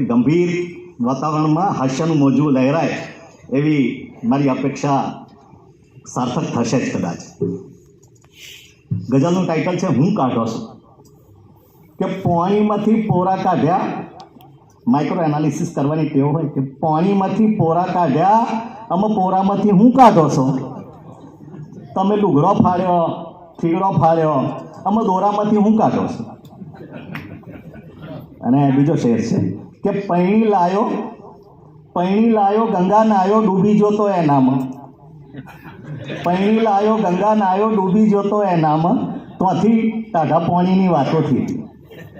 ગંભીર વાતાવરણમાં હાસ્યનું મોજું લહેરાય એવી મારી અપેક્ષા સાર્થક થશે જ કદાચ. ગઝલનું ટાઇટલ છે હું કાઢો છું. કે પાણીમાંથી પોરા કાઢ્યા માઇક્રો એનાલિસિસ કરવાની ટેવ હોય કે પાણીમાંથી પોરા કાઢ્યા અમે પોરામાંથી હું કાઢો છો? તમે લુગડો ફાળ્યો થીગડો ફાળ્યો અમે દોરામાંથી હું કાઢો છો? અને બીજો શેર છે. કે પૈણી લાયો પૈણી લાયો, ગંગા નાયો, ડૂબી જોતો એનામાં. પૈણી લાયો, ગંગા નાયો, ડૂબી જોતો એનામાં. ત્યાંથી ટાઢા પોણીની વાતો થઈ હતી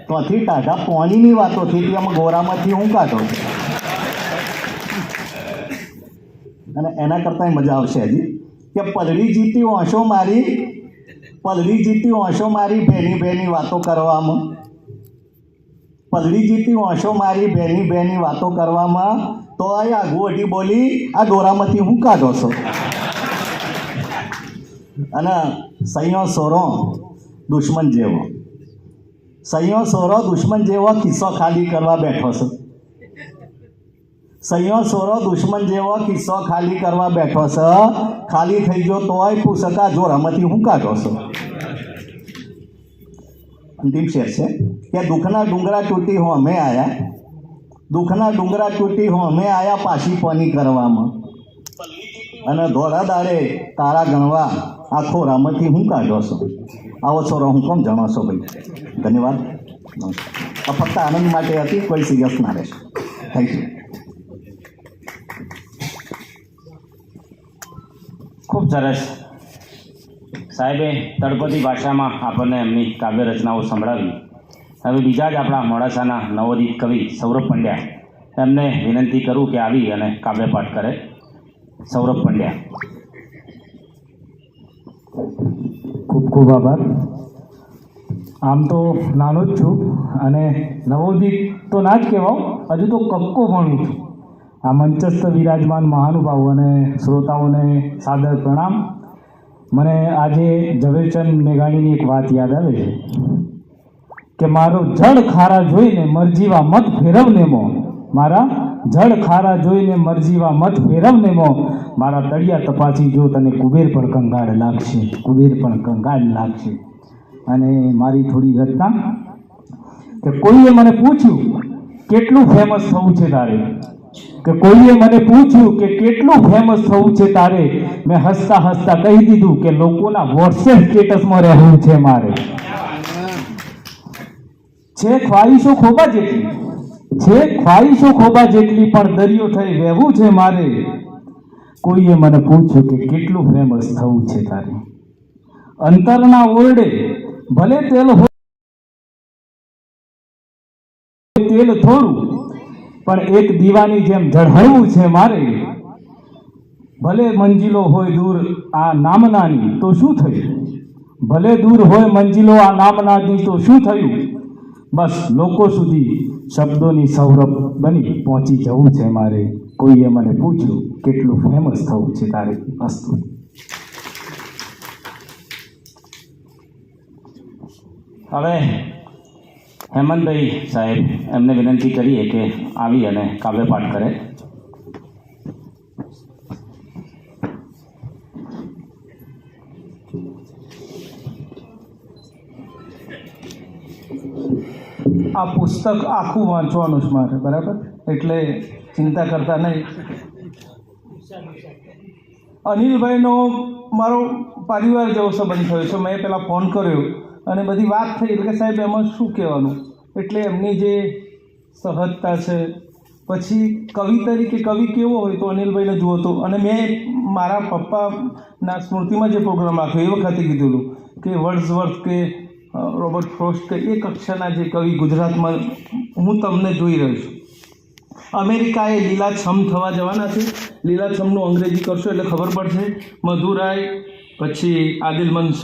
ત્યાંથી ટાઢા પોણીની વાતો થઈ હતી આમાં ગોરામાંથી હું કાઢો? અને એના કરતાં મજા આવશે હજી. કે પલડી જીતી ઓંશો મારી પલડી જીતી ઓંશો મારી ભેની ભેની વાતો કરવામાં પલડી જીતી ઓશો મારી ભેની ભેની વાતો કરવામાં. તો આ આગુ અઢી બોલી, આ દોરામાંથી હું કાઢો છો. અને સૈયો સોરો દુશ્મન જેવો. સૈયો સોરો દુશ્મન જેવો કિસ્સો ખાલી કરવા બેઠો છે. સૈયો સોરો દુશ્મન જેવો કિસ્સો ખાલી કરવા બેઠો છે. ખાલી થઈ ગયો તોય જો જોરામાંથી હું કાઢો છો. અંતિમ શેર છે કે દુઃખના ડુંગરા તૂટી હું અમે આયા દુઃખના ડુંગરા તૂટી હું અમે આયા પાછી પની કરવામાં અને ધોળા દાડે તારા ગણવા આ ખોરામાંથી હું કાઢો છો? આવો છોરો હું કોમ જાણો છો ભાઈ? ધન્યવાદ. આ ફક્ત આનંદ માટે હતી, કોઈ સિરિયસ ના રહેશે. થેન્ક યુ ખૂબ સરસ. સાહેબે તળપદી ભાષામાં આપણને એમની કાવ્ય રચનાઓ સંભળાવી. હવે બીજા જ આપણા મોડાસાના નવોદિત કવિ સૌરભ પંડ્યા એમને વિનંતી કરું કે આવી અને કાવ્યપાઠ કરે. સૌરભ પંડ્યા. ખૂબ ખૂબ આભાર. આમ તો નાનો જ છું અને નવોદિત તો ના જ કહેવાઉં, હજુ તો કક્કો ભણું છું. આ મંચસ્થ વિરાજમાન મહાનુભાવો અને શ્રોતાઓને સાદર પ્રણામ. મને આજે ઝવેરચંદ મેઘાણીની એક વાત યાદ આવે છે કે મારો જળ ખારા જોઈને મરજીવા મત ફેરવને મો. મારા જળ ખારા જોઈને મરજીવા મત ફેરવને મો. મારા તળિયા તપાસી જો તને કુબેર પણ કંગાળ લાગશે. કુબેર પણ કંગાળ લાગશે. અને મારી થોડી રચના કે કોઈએ મને પૂછ્યું, કેટલું ફેમસ થવું છે તારે? કે કોઈએ મને પૂછ્યું કે કેટલું ફેમસ થવું છે તારે? મેં હસતા હસતા કહી દીધું કે લોકોના વોટ્સએપ સ્ટેટસમાં રહેવું છે મારે. છે ખ્વાહિશો ખોબા જેટલી. છે ખ્વાહિશો ખોબા જેટલી પણ દરિયો થઈ રહેવું છે મારે. કોઈએ મને પૂછ્યું કે કેટલું ફેમસ થવું છે તારે? અંતરના ઓરડે ભલે તેલ હોય, તેલ થોડું પણ એક દીવાની જેમ ઝળહળવું છે મારે. ભલે મંજિલો હોય દૂર આ નામનાની, તો શું થયું? ભલે દૂર હોય મંજિલો આ નામનાની, તો શું થયું? બસ લોકો સુધી શબ્દોની સૌરભ બની, પહોંચી જવું છે મારે. કોઈએ મને પૂછ્યું, કેટલું ફેમસ થવું છે તારે અસ્તુ હવે હેમંતભાઈ સાહેબ, એમને વિનંતી કરીએ કે આવી અને કાવ્યપાઠ કરે. આ પુસ્તક આખું વાંચવાનું છે મારે, બરાબર? એટલે ચિંતા કરતા નહીં. અનિલભાઈનો મારો પરિવાર જેવો સંબંધ થયો છે. મેં પહેલાં ફોન કર્યો. અને બધી વાત થઈ એટલે કે સાહેબ, એમાં શું કહેવાનું? એટલે એમની જે સહજતા છે. પછી કવિ તરીકે, કવિ કેવો હોય તો અનિલભાઈને જુઓ તો, અને મેં મારા પપ્પાના સ્મૃતિમાં જે પ્રોગ્રામ રાખ્યો એ વખતે કીધેલું કે વર્ડ્સવર્થ કે રોબર્ટ ફ્રોસ્ટ કે એ કક્ષાના જે કવિ ગુજરાતમાં હું તમને જોઈ રહ્યો છું. અમેરિકા એ લીલાછમ થવા જવાના છે. લીલાછમનું અંગ્રેજી કરશો એટલે ખબર પડશે. મધુરાય, પછી આદિલ મનસૂર